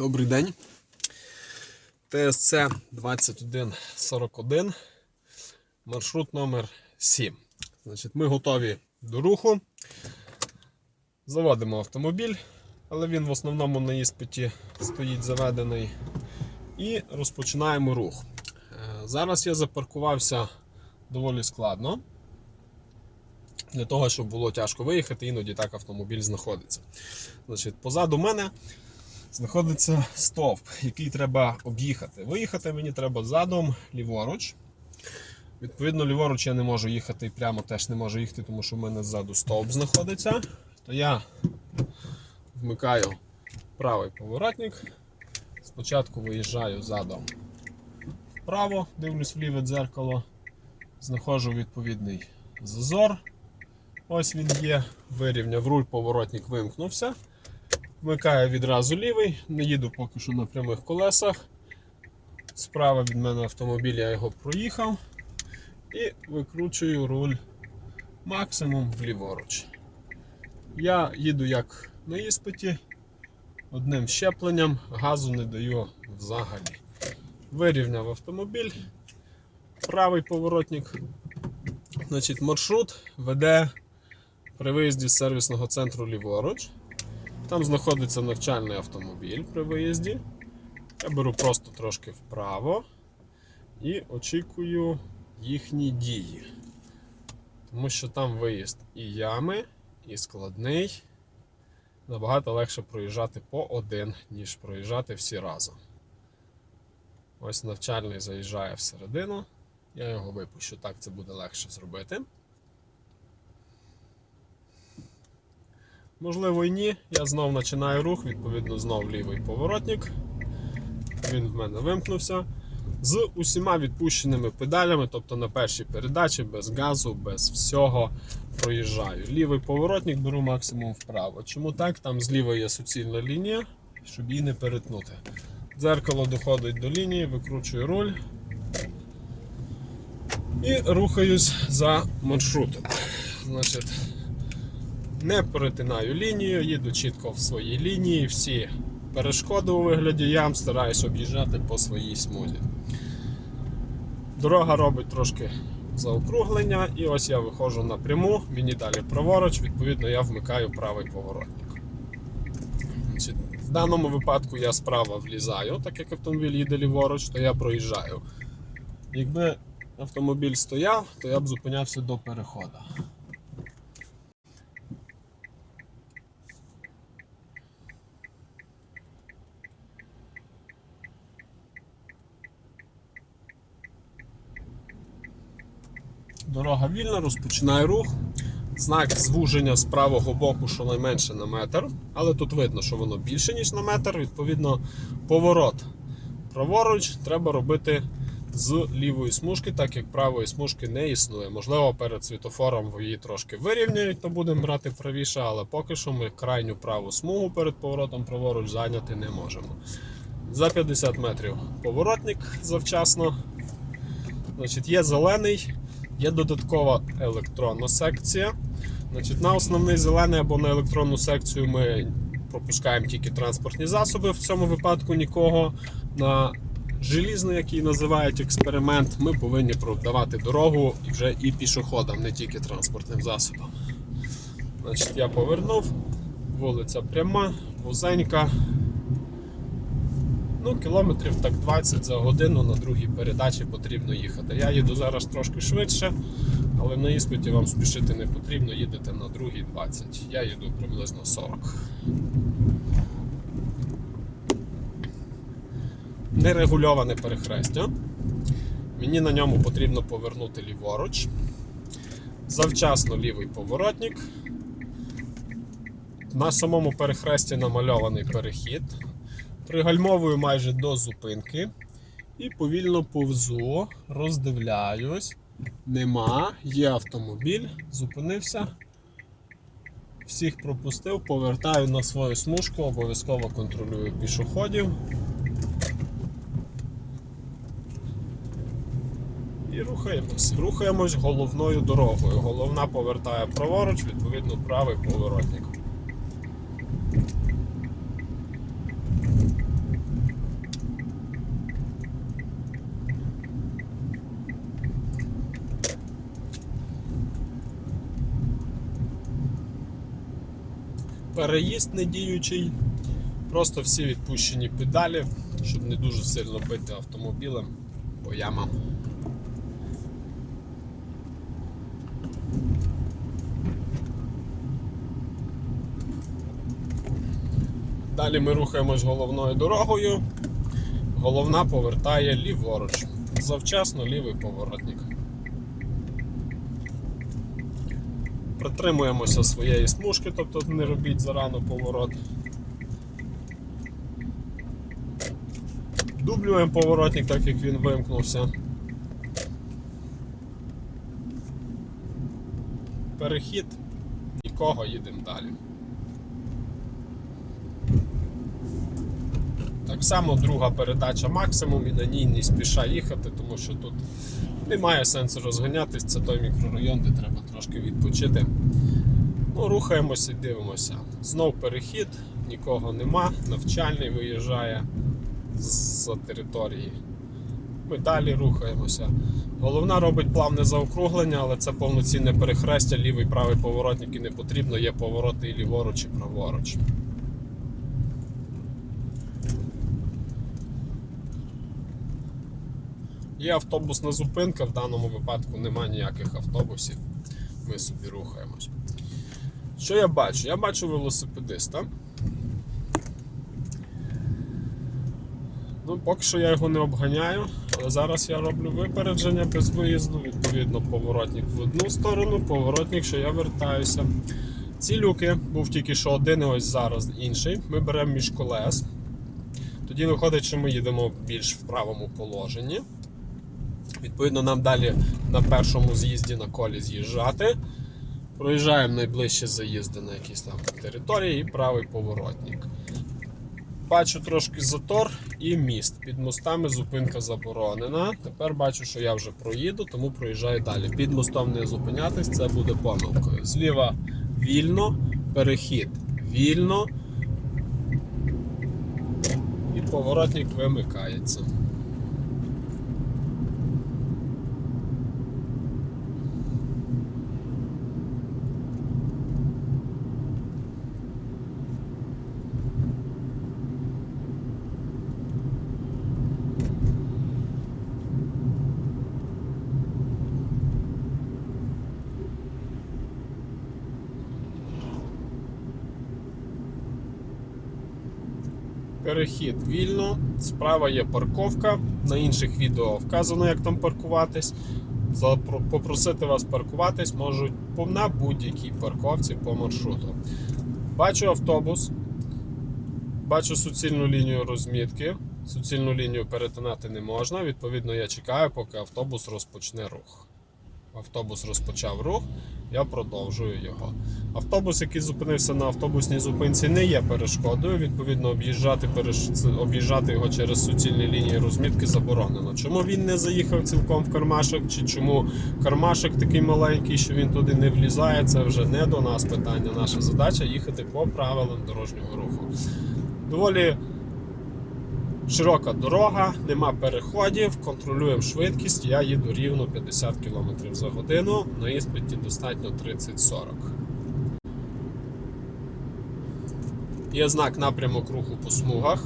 Добрий день. ТСЦ 2141, маршрут номер 7. Значить, ми готові до руху. Заводимо автомобіль, але він в основному на іспиті стоїть заведений. І розпочинаємо рух. Е, Зараз я запаркувався доволі складно. Для того, щоб було тяжко виїхати, іноді так автомобіль знаходиться. Значить, позаду мене знаходиться стовп, який треба об'їхати. Виїхати мені треба задом, ліворуч. Відповідно, ліворуч я не можу їхати і прямо теж не можу їхати, тому що в мене ззаду стовп знаходиться. То я вмикаю правий поворотник. Спочатку виїжджаю задом вправо, дивлюсь в ліве дзеркало, знаходжу відповідний зазор. Ось він є, вирівняв руль, поворотник вимкнувся. Вмикаю відразу лівий, не їду поки що на прямих колесах. Справа від мене автомобіль, я його проїхав і викручую руль максимум вліворуч. Я їду як на іспиті, одним щепленням, газу не даю взагалі. Вирівняв автомобіль, правий поворотник. Значить, маршрут веде при виїзді з сервісного центру ліворуч. Там знаходиться навчальний автомобіль при виїзді. Я беру просто трошки вправо і очікую їхні дії. Тому що там виїзд і ями, і складний. Набагато легше проїжджати по один, ніж проїжджати всі разом. Ось навчальний заїжджає всередину. Я його випущу, так це буде легше зробити. Можливо і ні. Я знов починаю рух, відповідно, знов лівий поворотник. Він в мене вимкнувся. З усіма відпущеними педалями, тобто на першій передачі, без газу, без всього проїжджаю. Лівий поворотник беру максимум вправо. Чому так? Там зліва є суцільна лінія, щоб її не перетнути. Дзеркало доходить до лінії, викручую руль і рухаюсь за маршрутом. Значить, не перетинаю лінію, їду чітко в своїй лінії, всі перешкоди у вигляді ям стараюсь об'їжджати по своїй смузі. Дорога робить трошки заокруглення, і ось я виходжу напряму, мені далі праворуч, відповідно, я вмикаю правий поворотник. В даному випадку я справа влізаю, так як автомобіль їде ліворуч, то я проїжджаю. Якби автомобіль стояв, то я б зупинявся до переходу. Дорога вільна, розпочинає рух. Знак звуження з правого боку щонайменше на метр, але тут видно, що воно більше, ніж на метр. Відповідно, поворот праворуч треба робити з лівої смужки, так як правої смужки не існує. Можливо, перед світофором її трошки вирівняють, то будемо брати правіше, але поки що ми крайню праву смугу перед поворотом праворуч зайняти не можемо. За 50 метрів поворотник завчасно. Значить, Є зелений, є додаткова електронна секція. Значить, На основний зелений або на електронну секцію ми пропускаємо тільки транспортні засоби. В цьому випадку нікого. На желізний, який називають експеримент, ми повинні продавати дорогу вже і пішоходам, не тільки транспортним засобам. Значить, Я повернув, вулиця пряма, вузенька. Ну, кілометрів так 20 за годину на другій передачі потрібно їхати. Я їду зараз трошки швидше, але на іспиті вам спішити не потрібно, їдете на другій 20. Я їду приблизно 40. Нерегульоване перехрестя. Мені на ньому потрібно повернути ліворуч. Завчасно лівий поворотник. На самому перехресті намальований перехід. Пригальмовую майже до зупинки і повільно повзу, роздивляюсь. Нема, є автомобіль, зупинився. Всіх пропустив, повертаю на свою смужку, обов'язково контролюю пішоходів. І рухаємось. Рухаємось головною дорогою. Головна повертає праворуч, відповідно, правий поворотник. Переїзд недіючий. Просто всі відпущені педалі, щоб не дуже сильно бити автомобілем по ямам. Далі ми рухаємось головною дорогою. Головна повертає ліворуч. Завчасно лівий поворотник. Притримуємося своєї смужки, тобто не робіть зарано поворот. Дублюємо поворотник, так як він вимкнувся. Перехід, нікого їдемо далі. Так само друга передача максимум і на ній не спіша їхати, тому що тут немає сенсу розганятись, це той мікрорайон, де треба трошки відпочити. Ну, рухаємося і дивимося. Знов перехід, нікого нема, навчальний виїжджає з території. Ми далі рухаємося. Головна робить плавне заокруглення, але це повноцінне перехрестя, лівий правий поворотники не потрібно, є повороти і ліворуч, і праворуч. Є автобусна зупинка, в даному випадку немає ніяких автобусів. Ми собі рухаємось. Що я бачу? Я бачу велосипедиста. Ну, поки що я його не обганяю, але зараз я роблю випередження без виїзду, відповідно, поворотник в одну сторону, поворотник, що я вертаюся. Ці люки був тільки що один, і ось зараз інший. Ми беремо між колес. Тоді виходить, що ми їдемо більш в правому положенні. Відповідно, нам далі на першому з'їзді на колі з'їжджати. Проїжджаємо найближчі заїзди на якісь там території і правий поворотник. Бачу трошки затор і міст. Під мостами зупинка заборонена. Тепер бачу, що я вже проїду, тому проїжджаю далі. Під мостом не зупинятись, це буде помилкою. Зліва вільно, перехід вільно. І поворотник вимикається. Перехід вільно, справа є парковка. На інших відео вказано, як там паркуватись. Попросити вас паркуватись можуть на будь-якій парковці по маршруту. Бачу автобус, бачу суцільну лінію розмітки. Суцільну лінію перетинати не можна. Відповідно, я чекаю, поки автобус розпочне рух. Автобус розпочав рух, я продовжую його. Автобус, який зупинився на автобусній зупинці, не є перешкодою. Відповідно, об'їжджати об'їжджати його через суцільні лінії розмітки заборонено. Чому він не заїхав цілком в кармашок, чи чому кармашок такий маленький, що він туди не влізає, це вже не до нас питання. Наша задача їхати по правилам дорожнього руху. Доволі широка дорога, нема переходів, контролюємо швидкість. Я їду рівно 50 км за годину. На іспиті достатньо 30-40. Є знак напрямок руху по смугах.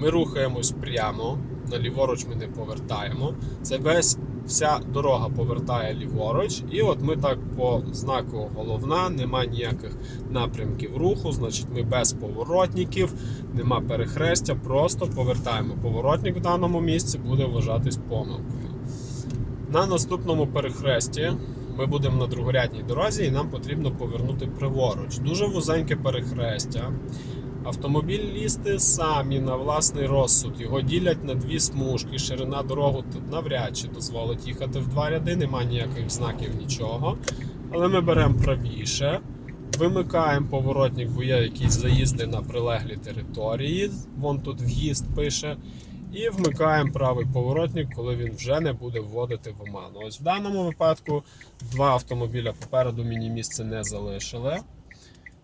Ми рухаємось прямо, на ліворуч ми не повертаємо. Це весь вся дорога повертає ліворуч. І от ми так по знаку головна, нема ніяких напрямків руху, значить ми без поворотників, нема перехрестя, просто повертаємо. Поворотник в даному місці буде вважатись помилкою. На наступному перехресті ми будемо на другорядній дорозі і нам потрібно повернути праворуч. Дуже вузеньке перехрестя. Автомобілісти самі на власний розсуд його ділять на дві смужки. Ширина дорогу тут навряд чи дозволить їхати в два ряди, нема ніяких знаків, нічого. Але ми беремо правіше, вимикаємо поворотник, бо є якісь заїзди на прилеглі території. Вон тут в'їзд пише. І вмикаємо правий поворотник, коли він вже не буде вводити в оману. Ось в даному випадку два автомобіля попереду мені місце не залишили.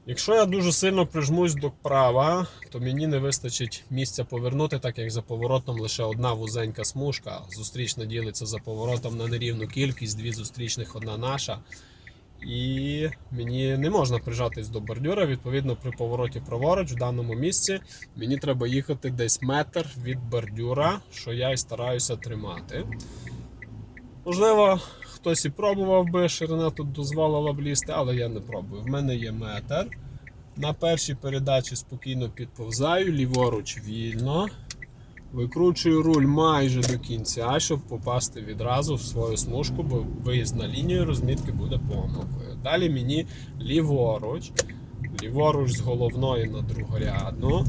Якщо я дуже сильно прижмусь до права, то мені не вистачить місця повернути, так як за поворотом лише одна вузенька смужка. Зустрічна ділиться за поворотом на нерівну кількість, дві зустрічних, одна наша. І мені не можна прижатись до бордюра. Відповідно, при повороті праворуч в даному місці мені треба їхати десь метр від бордюра, що я і стараюся тримати. Можливо, хтось і пробував би, ширина тут дозволила б лізти, але я не пробую. В мене є метр. На першій передачі спокійно підповзаю, ліворуч вільно. Викручую руль майже до кінця, щоб попасти відразу в свою смужку, бо виїзд на лінію розмітки буде помилкою. Далі мені ліворуч, ліворуч з головної на другорядну,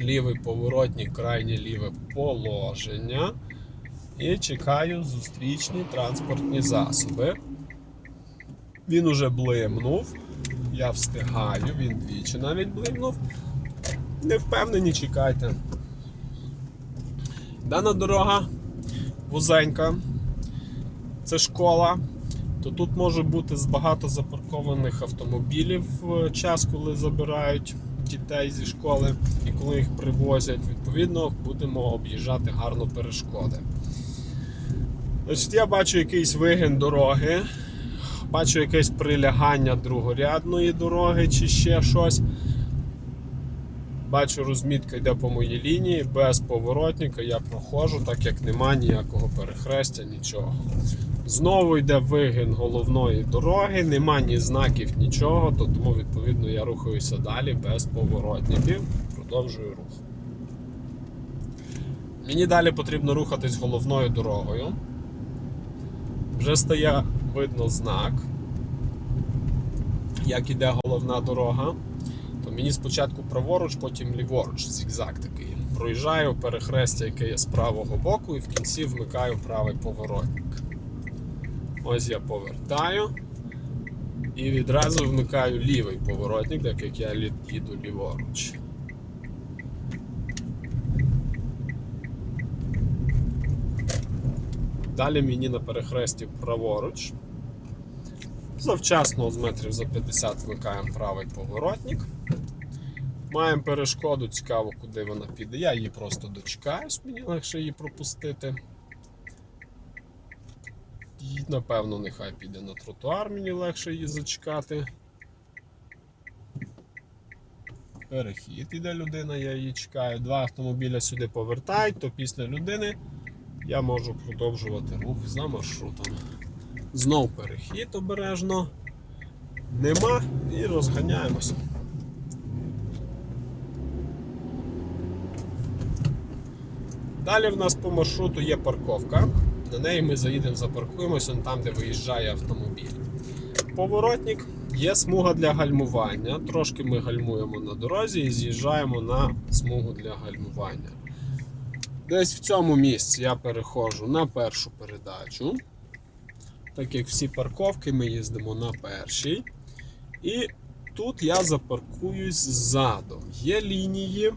лівий поворотник, крайнє ліве положення. І чекаю зустрічні транспортні засоби. Він уже блимнув. Я встигаю, він двічі навіть блимнув. Не впевнені, чекайте. Дана дорога вузенька, це школа, то тут може бути багато запаркованих автомобілів в час, коли забирають дітей зі школи і коли їх привозять. Відповідно, будемо об'їжджати гарно перешкоди. Значить, я бачу якийсь вигін дороги, бачу якесь прилягання другорядної дороги чи ще щось. Бачу, розмітка йде по моїй лінії, без поворотника я проходжу, так як нема ніякого перехрестя, нічого. Знову йде вигін головної дороги, нема ні знаків, нічого, то тому відповідно я рухаюся далі без поворотників, продовжую рух. Мені далі потрібно рухатись головною дорогою. Вже стає видно знак, як іде головна дорога то мені спочатку праворуч, потім ліворуч, зігзаг такий. Проїжджаю перехрестя, яке є з правого боку, і в кінці вмикаю правий поворотник. Ось я повертаю і відразу вмикаю лівий поворотник, так як я їду ліворуч. Далі мені на перехресті праворуч. Завчасно з метрів за 50 вмикаємо правий поворотник. Маємо перешкоду, цікаво, куди вона піде. Я її просто дочекаюсь, мені легше її пропустити. І, напевно, нехай піде на тротуар, мені легше її зачекати. Перехід іде людина, я її чекаю. Два автомобіля сюди повертають, то після людини я можу продовжувати рух за маршрутом. Знов перехід обережно. Нема і розганяємося. Далі в нас по маршруту є парковка. На неї ми заїдемо, запаркуємося там, де виїжджає автомобіль. Поворотник є смуга для гальмування. Трошки ми гальмуємо на дорозі і з'їжджаємо на смугу для гальмування. Десь в цьому місці я переходжу на першу передачу. Так як всі парковки, ми їздимо на першій. І тут я запаркуюсь ззаду. Є лінії,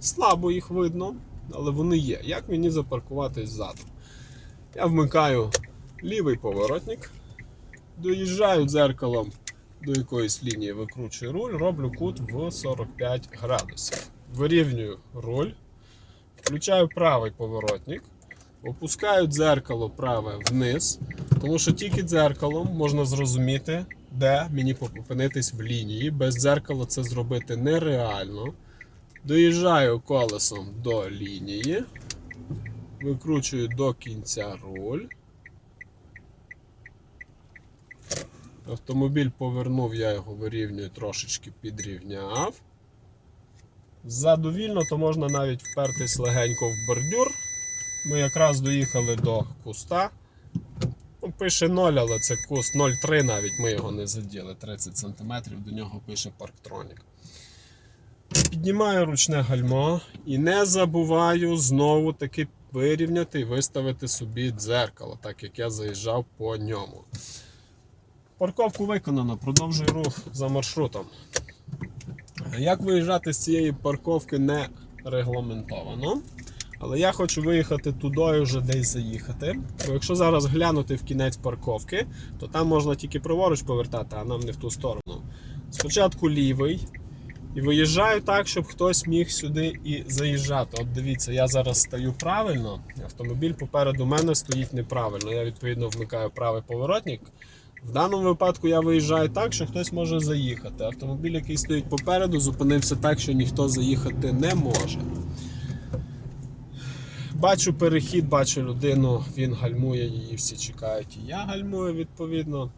слабо їх видно, але вони є. Як мені запаркуватись ззаду? Я вмикаю лівий поворотник, доїжджаю дзеркалом до якоїсь лінії, викручую руль, роблю кут в 45 градусів. Вирівнюю руль, включаю правий поворотник. Опускаю дзеркало праве вниз, тому що тільки дзеркалом можна зрозуміти, де мені опинитись в лінії. Без дзеркала це зробити нереально. Доїжджаю колесом до лінії, викручую до кінця руль. Автомобіль повернув, я його вирівнюю, трошечки підрівняв. Ззаду вільно, то можна навіть впертись легенько в бордюр. Ми якраз доїхали до куста. Ну, Пише 0, але це куст 0,3 навіть ми його не заділи. 30 см до нього пише Парктронік. Піднімаю ручне гальмо і не забуваю знову таки вирівняти і виставити собі дзеркало, так як я заїжджав по ньому. Парковку виконано, продовжую рух за маршрутом. Як виїжджати з цієї парковки не регламентовано. Але я хочу виїхати туди вже десь заїхати. Бо якщо зараз глянути в кінець парковки, то там можна тільки праворуч повертати, а нам не в ту сторону. Спочатку лівий. І виїжджаю так, щоб хтось міг сюди і заїжджати. От дивіться, я зараз стою правильно, автомобіль попереду мене стоїть неправильно. Я відповідно вмикаю правий поворотник, В даному випадку я виїжджаю так, що хтось може заїхати. Автомобіль, який стоїть попереду, зупинився так, що ніхто заїхати не може. Бачу перехід, бачу людину, він гальмує, її всі чекають, і я гальмую відповідно.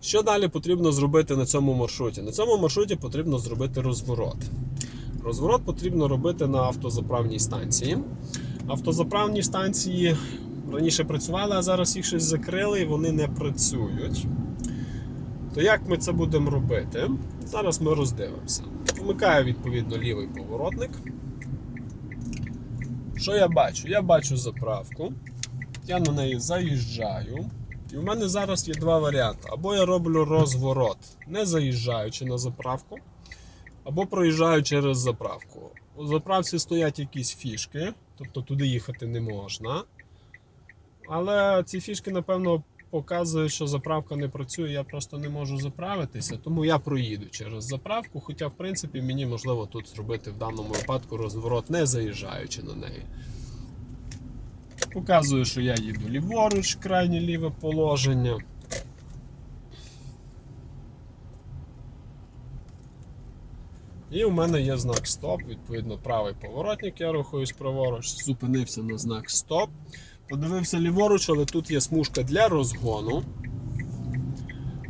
Що далі потрібно зробити на цьому маршруті? На цьому маршруті потрібно зробити розворот. Розворот потрібно робити на автозаправній станції. Автозаправні станції раніше працювали, а зараз їх щось закрили і вони не працюють. То як ми це будемо робити? Зараз ми роздивимося. Вмикаю відповідно лівий поворотник. Що я бачу? Я бачу заправку, я на неї заїжджаю. І у мене зараз є два варіанти. Або я роблю розворот, не заїжджаючи на заправку, або проїжджаю через заправку. У заправці стоять якісь фішки, тобто туди їхати не можна. Але ці фішки, напевно, показують, що заправка не працює, я просто не можу заправитися, тому я проїду через заправку. Хоча, в принципі, мені можливо тут зробити в даному випадку розворот, не заїжджаючи на неї. Показую, що я їду ліворуч, крайнє ліве положення. І у мене є знак стоп, відповідно, правий поворотник, я рухаюсь праворуч, зупинився на знак стоп. Подивився ліворуч, але тут є смужка для розгону.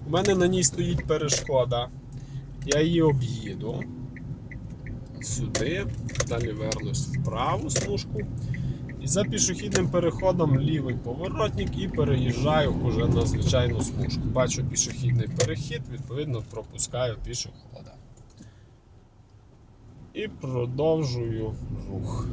У мене на ній стоїть перешкода. Я її об'їду сюди, далі вернусь в праву смужку. І за пішохідним переходом лівий поворотник і переїжджаю вже на звичайну смужку. Бачу пішохідний перехід, відповідно пропускаю пішохода. І продовжую рух.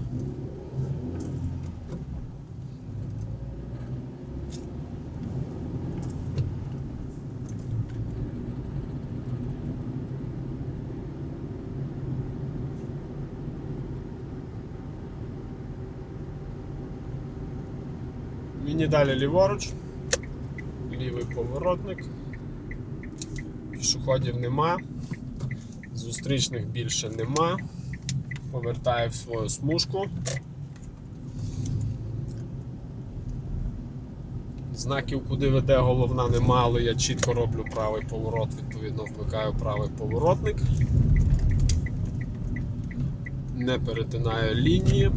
Мені далі ліворуч, лівий поворотник, пішоходів нема, зустрічних більше нема. Повертаю в свою смужку. Знаків, куди веде головна, нема, але я чітко роблю правий поворот, відповідно вмикаю правий поворотник. Не перетинаю лінії.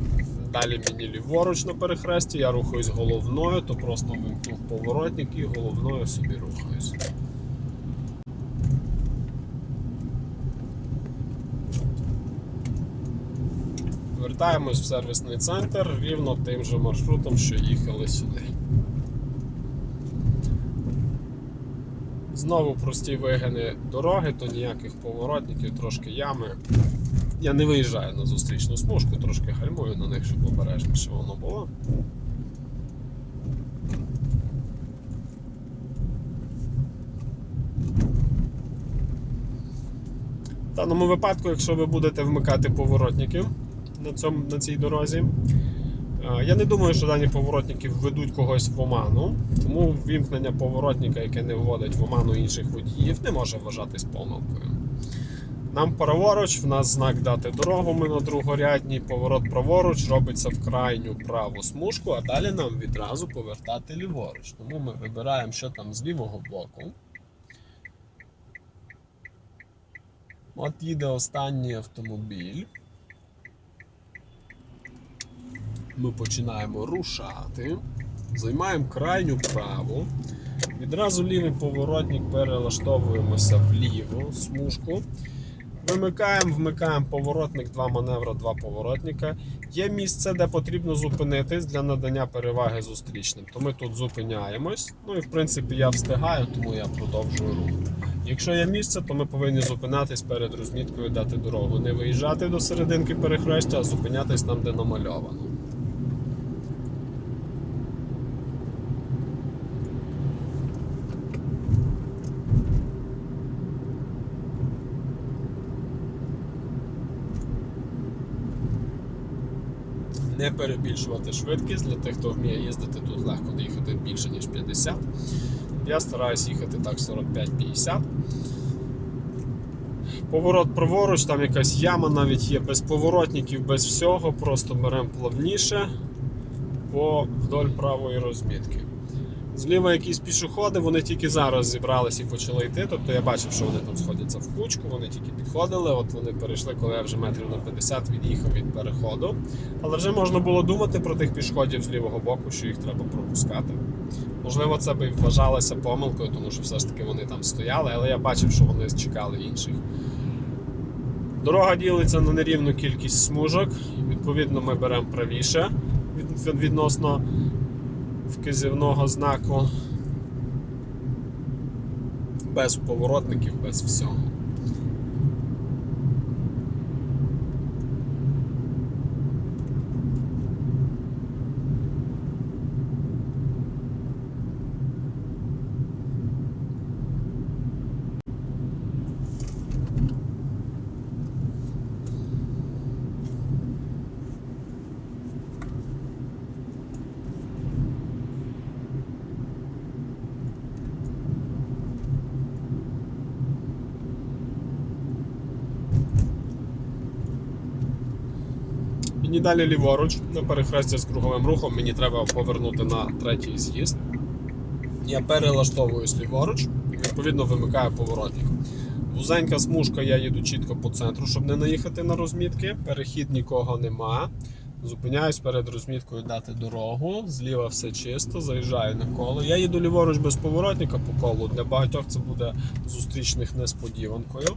Далі мені ліворуч на перехресті, я рухаюсь головною, то просто вимкнув поворотник і головною собі рухаюсь. Вертаємось в сервісний центр рівно тим же маршрутом, що їхали сюди. Знову прості вигини дороги, то ніяких поворотників, трошки ями. Я не виїжджаю на зустрічну смужку, трошки гальмую на них, щоб обережніше воно було. В даному випадку, якщо ви будете вмикати поворотники на, цьому, на цій дорозі, я не думаю, що дані поворотники введуть когось в оману, тому вімкнення поворотника, яке не вводить в оману інших водіїв, не може вважатись помилкою. Нам праворуч, в нас знак дати дорогу, ми на другорядній, поворот праворуч робиться в крайню праву смужку, а далі нам відразу повертати ліворуч. Тому ми вибираємо, що там з лівого блоку. От їде останній автомобіль. Ми починаємо рушати, займаємо крайню праву. Відразу лівий поворотник перелаштовуємося в ліву смужку. Вимикаємо, вмикаємо поворотник, два маневри, два поворотника. Є місце, де потрібно зупинитись для надання переваги зустрічним. То ми тут зупиняємось. Ну і в принципі я встигаю, тому я продовжую рух. Якщо є місце, то ми повинні зупинятись перед розміткою дати дорогу. Не виїжджати до серединки перехрестя, а зупинятись там, де намальовано. Не перебільшувати швидкість для тих, хто вміє їздити тут легко доїхати більше, ніж 50. Я стараюсь їхати так 45-50. Поворот праворуч, там якась яма навіть є без поворотників, без всього, просто беремо плавніше по вдоль правої розмітки. Зліва якісь пішоходи, вони тільки зараз зібралися і почали йти. Тобто я бачив, що вони там сходяться в кучку, вони тільки підходили. От вони перейшли, коли я вже метрів на 50 від'їхав від переходу. Але вже можна було думати про тих пішоходів з лівого боку, що їх треба пропускати. Можливо, це би вважалося помилкою, тому що все ж таки вони там стояли, але я бачив, що вони чекали інших. Дорога ділиться на нерівну кількість смужок. Відповідно, ми беремо правіше відносно вказівного знаку. Без поворотників, без всього. Мені далі ліворуч на перехресті з круговим рухом мені треба повернути на третій з'їзд. Я перелаштовуюсь ліворуч, відповідно вимикаю поворотник. Вузенька смужка, я їду чітко по центру, щоб не наїхати на розмітки. Перехід нікого нема. Зупиняюсь перед розміткою дати дорогу. Зліва все чисто, заїжджаю на коло. Я їду ліворуч без поворотника по колу. Для багатьох це буде зустрічних несподіванкою.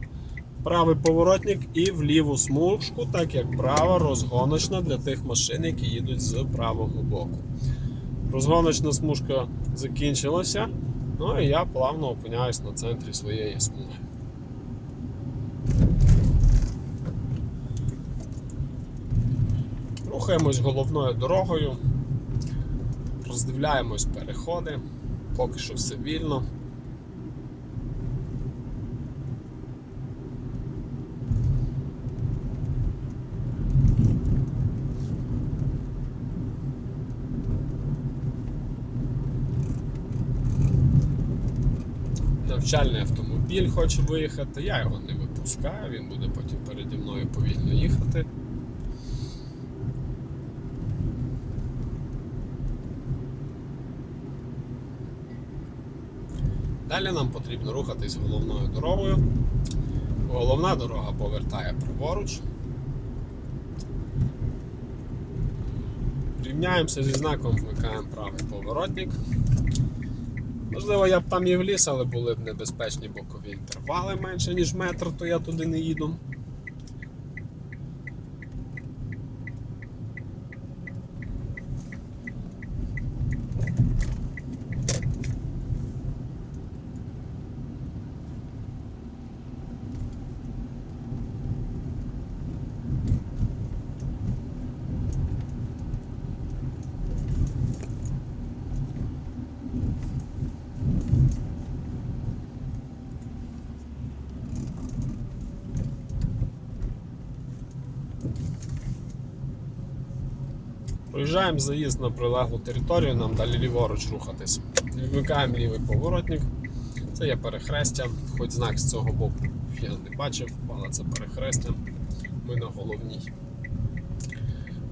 Правий поворотник і в ліву смужку, так як права розгоночна для тих машин, які їдуть з правого боку. Розгоночна смужка закінчилася, ну і я плавно опиняюсь на центрі своєї смуги. Рухаємось головною дорогою, роздивляємось переходи, поки що все вільно. Навчальний автомобіль хоче виїхати, я його не випускаю, він буде потім переді мною повільно їхати. Далі нам потрібно рухатись головною дорогою. Головна дорога повертає праворуч. Рівняємося зі знаком, вмикаємо правий поворотник. Можливо, я б там і вліз, але були б небезпечні бокові інтервали менше, ніж метр, то я туди не їду. Проїжджаємо заїзд на прилеглу територію, нам далі ліворуч рухатись. Вмикаємо лівий поворотник. Це є перехрестя, хоч знак з цього боку я не бачив, але це перехрестя. Ми на головній.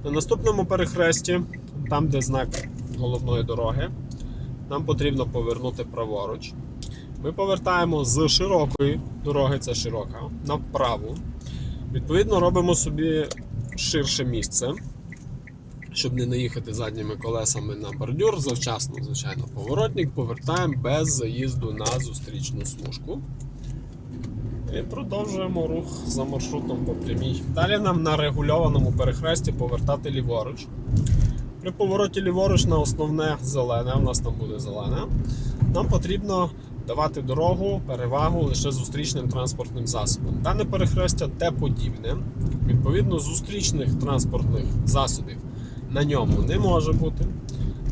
На наступному перехресті, там де знак головної дороги, нам потрібно повернути праворуч. Ми повертаємо з широкої дороги, це широка, на. Відповідно, робимо собі ширше місце щоб не наїхати задніми колесами на бордюр, завчасно, звичайно, поворотник, повертаємо без заїзду на зустрічну смужку. І продовжуємо рух за маршрутом по прямій. Далі нам на регульованому перехресті повертати ліворуч. При повороті ліворуч на основне зелене, у нас там буде зелене, нам потрібно давати дорогу, перевагу лише зустрічним транспортним засобам. Дане перехрестя те подібне. Відповідно, зустрічних транспортних засобів на ньому не може бути.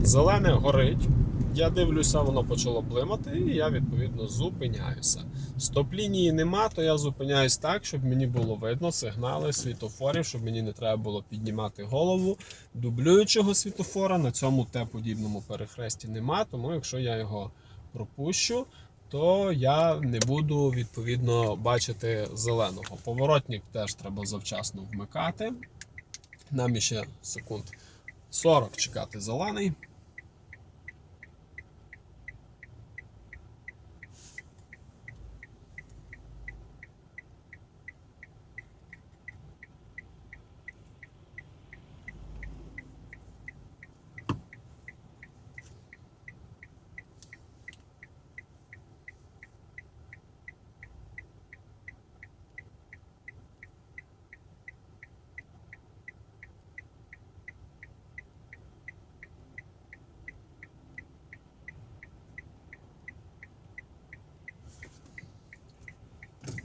Зелене горить. Я дивлюся, воно почало блимати, і я відповідно зупиняюся. Стоп-лінії нема, то я зупиняюсь так, щоб мені було видно сигнали світофорів, щоб мені не треба було піднімати голову. Дублюючого світофора на цьому Т-подібному перехресті нема, тому якщо я його пропущу, то я не буду відповідно бачити зеленого. Поворотник теж треба завчасно вмикати. Нам ще секунд 40 чекати зелений.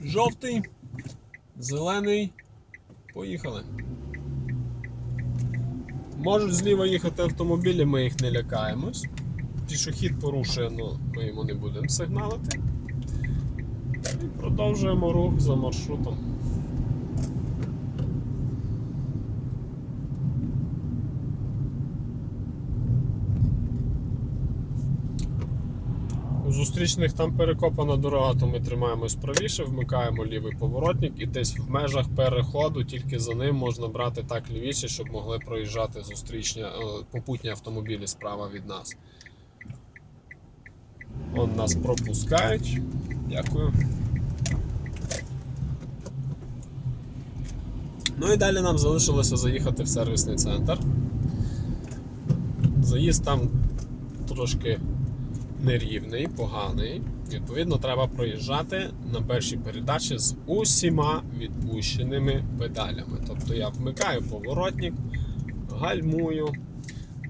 Жовтий, зелений. Поїхали. Можуть зліва їхати автомобілі, ми їх не лякаємось. Пішохід порушує, ну ми йому не будемо сигналити. І продовжуємо рух за маршрутом. Зустрічних там перекопана дорога, то ми тримаємось правіше, вмикаємо лівий поворотник і десь в межах переходу, тільки за ним можна брати так лівіше, щоб могли проїжджати зустрічні е, попутні автомобілі справа від нас. Он нас пропускають. Дякую. Ну і далі нам залишилося заїхати в сервісний центр. Заїзд там трошки нерівний, поганий. Відповідно, треба проїжджати на першій передачі з усіма відпущеними педалями. Тобто я вмикаю поворотник, гальмую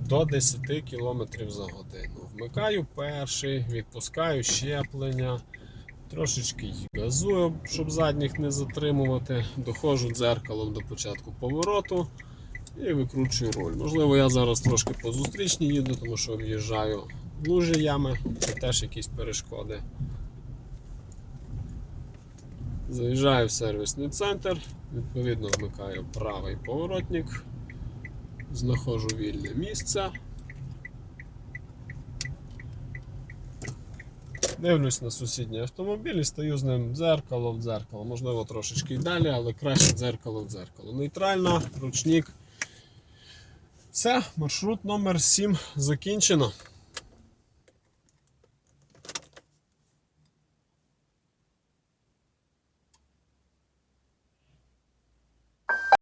до 10 км за годину. Вмикаю перший, відпускаю щеплення, трошечки газую, щоб задніх не затримувати. Доходжу дзеркалом до початку повороту і викручую руль. Можливо, я зараз трошки по зустрічній їду, тому що в'їжджаю в лужі ями, це теж якісь перешкоди. Заїжджаю в сервісний центр, відповідно вмикаю правий поворотник, знаходжу вільне місце. Дивлюсь на сусідній автомобіль і стою з ним дзеркало в дзеркало. Можливо, трошечки й далі, але краще дзеркало в дзеркало. Нейтрально, ручник. Все, маршрут номер 7 закінчено.